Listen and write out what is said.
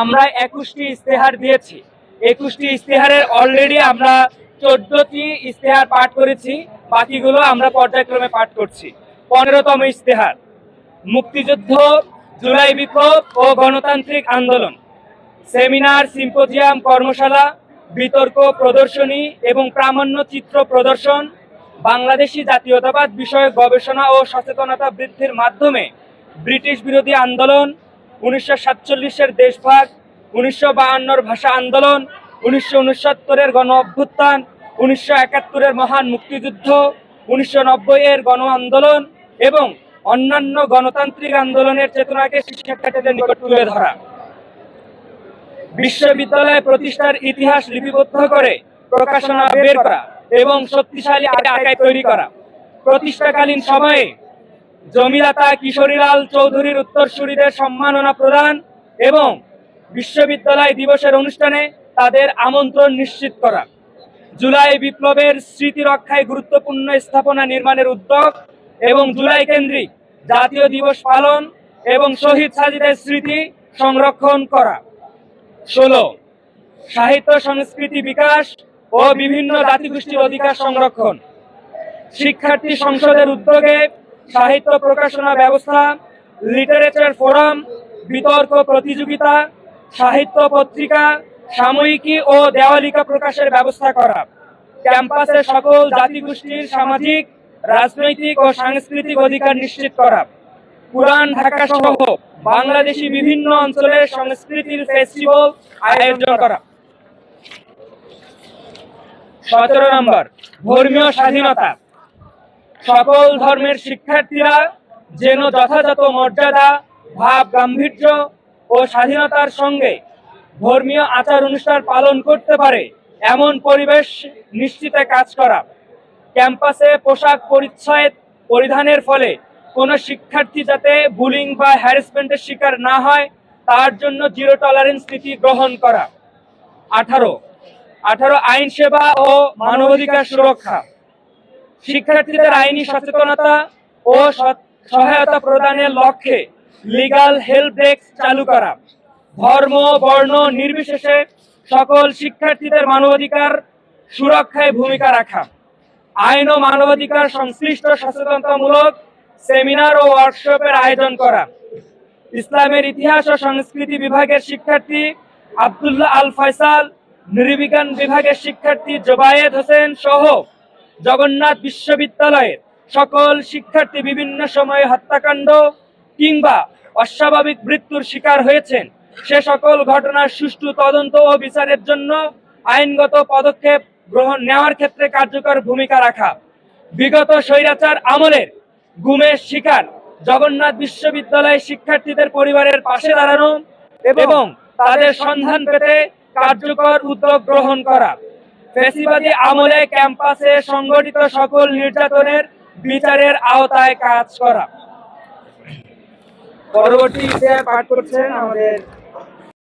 আমরা একুশটি ইস্তেহার দিয়েছি। একুশটি ইস্তেহারের অলরেডি আমরা চোদ্দটি ইস্তেহার পাঠ করেছি। বাকিগুলো আমরা পর্যায়ক্রমে পাঠ করছি। পনেরোতম ইস্তেহার মুক্তিযুদ্ধ, জুলাই বিপ্লব ও গণতান্ত্রিক আন্দোলন। সেমিনার, সিম্পোজিয়াম, কর্মশালা, বিতর্ক প্রদর্শনী এবং প্রামাণ্য চিত্র প্রদর্শন, বাংলাদেশি জাতীয়তাবাদ বিষয়ক গবেষণা ও সচেতনতা বৃদ্ধির মাধ্যমে ব্রিটিশ বিরোধী আন্দোলন উনিশশো সাতচল্লিশের দেশভাগ, উনিশশো ভাষা আন্দোলন, উনিশশো উনসত্তরের গণ অভ্যুত্থান, উনিশশো একাত্তরের মহান মুক্তিযুদ্ধ, উনিশশো নব্বইয়ের গণ আন্দোলন এবং অন্যান্য গণতান্ত্রিক আন্দোলনের চেতনাকে শিক্ষার্থীদের নিকট তুলে ধরা। বিশ্ববিদ্যালয় প্রতিষ্ঠার ইতিহাস লিপিবদ্ধ করে প্রকাশনা বের করা এবং শক্তিশালী আকায় তৈরি করা। প্রতিষ্ঠাকালীন সময়ে জমিদাতা কিশোরীলাল চৌধুরীর উত্তরসূরিদের সম্মাননা প্রদান এবং বিশ্ববিদ্যালয় দিবসের অনুষ্ঠানে তাদের আমন্ত্রণ নিশ্চিত করা। জুলাই বিপ্লবের স্মৃতি রক্ষায় গুরুত্বপূর্ণ স্থাপনা নির্মাণের উদ্যোগ এবং জুলাই কেন্দ্রিক জাতীয় দিবস পালন এবং শহীদ সাজিদের স্মৃতি সংরক্ষণ করা। ষোলো, সাহিত্য সংস্কৃতি বিকাশ ও বিভিন্ন জাতিগোষ্ঠীর অধিকার সংরক্ষণ। শিক্ষার্থী সংসদের উদ্যোগে সাহিত্য প্রকাশনা ব্যবস্থা, লিটারেচার ফোরাম, বিতর্ক প্রতিযোগিতা, সাহিত্য পত্রিকা, সাময়িকী ও দেওয়ালিকা প্রকাশের ব্যবস্থা করা। ক্যাম্পাসে সকল জাতিগোষ্ঠীর সামাজিক, রাজনৈতিক ও সাংস্কৃতিক অধিকার নিশ্চিত করা। পুরান ঢাকা সহ বাংলাদেশি বিভিন্ন অঞ্চলের সংস্কৃতির ফেস্টিভ্যাল আয়োজন করা। সতেরো নম্বর, ধর্মীয় স্বাধীনতা। সকল ধর্মের শিক্ষার্থীরা যেন যথাযথ মর্যাদা, ভাব, গাম্ভীর্য ও স্বাধীনতার সঙ্গে ধর্মীয় আচার অনুষ্ঠান পালন করতে পারে, এমন পরিবেশ নিশ্চিতে কাজ করা। ক্যাম্পাসে পোশাক পরিচ্ছদ পরিধানের ফলে কোনো শিক্ষার্থী যাতে বুলিং বা হ্যারাসমেন্টের শিকার না হয়, তার জন্য জিরো টলারেন্স নীতি গ্রহণ করা। আঠারো। আঠারো আইন সেবা ও মানবাধিকার সুরক্ষা। শিক্ষার্থীদের আইনি সচেতনতা ও সহায়তা প্রদানের লক্ষ্যে লিগাল হেল্প ডেস্ক চালু করা। ধর্ম, বর্ণ নির্বিশেষে সকল শিক্ষার্থীদের মানবাধিকার সুরক্ষায় ভূমিকা রাখা। আইন ও মানবাধিকার সংশ্লিষ্ট সচেতনতামূলক সেমিনার ও ওয়ার্কশপের আয়োজন করা। ইসলামের ইতিহাস ও সংস্কৃতি বিভাগের শিক্ষার্থী আব্দুল্লাহ আল ফয়সাল নৃবিজ্ঞান বিভাগের শিক্ষার্থী জোবায়েদ হোসেন সহ জগন্নাথ বিশ্ববিদ্যালয়ের সকল শিক্ষার্থী বিভিন্ন সময়ে হত্যাকাণ্ড কিংবা অস্বাভাবিক মৃত্যুর শিকার হয়েছেন। সে সকল ঘটনার সুষ্ঠু তদন্ত ও বিচারের জন্য আইনগত পদক্ষেপ গ্রহণ নেওয়ার ক্ষেত্রে কার্যকর ভূমিকা রাখা। বিগত স্বৈরাচার আমলের গুমের শিকার জগন্নাথ বিশ্ববিদ্যালয়ের শিক্ষার্থীদের পরিবারের পাশে দাঁড়ানো এবং তাদের সন্ধান পেতে কার্যকর উদ্যোগ গ্রহণ করা। ফেসিবাদী আমলে ক্যাম্পাসে সংগঠিত সকল নির্যাতনের বিচারের আওতায় কাজ করা। পরবর্তী পাঠ করছেন আমাদের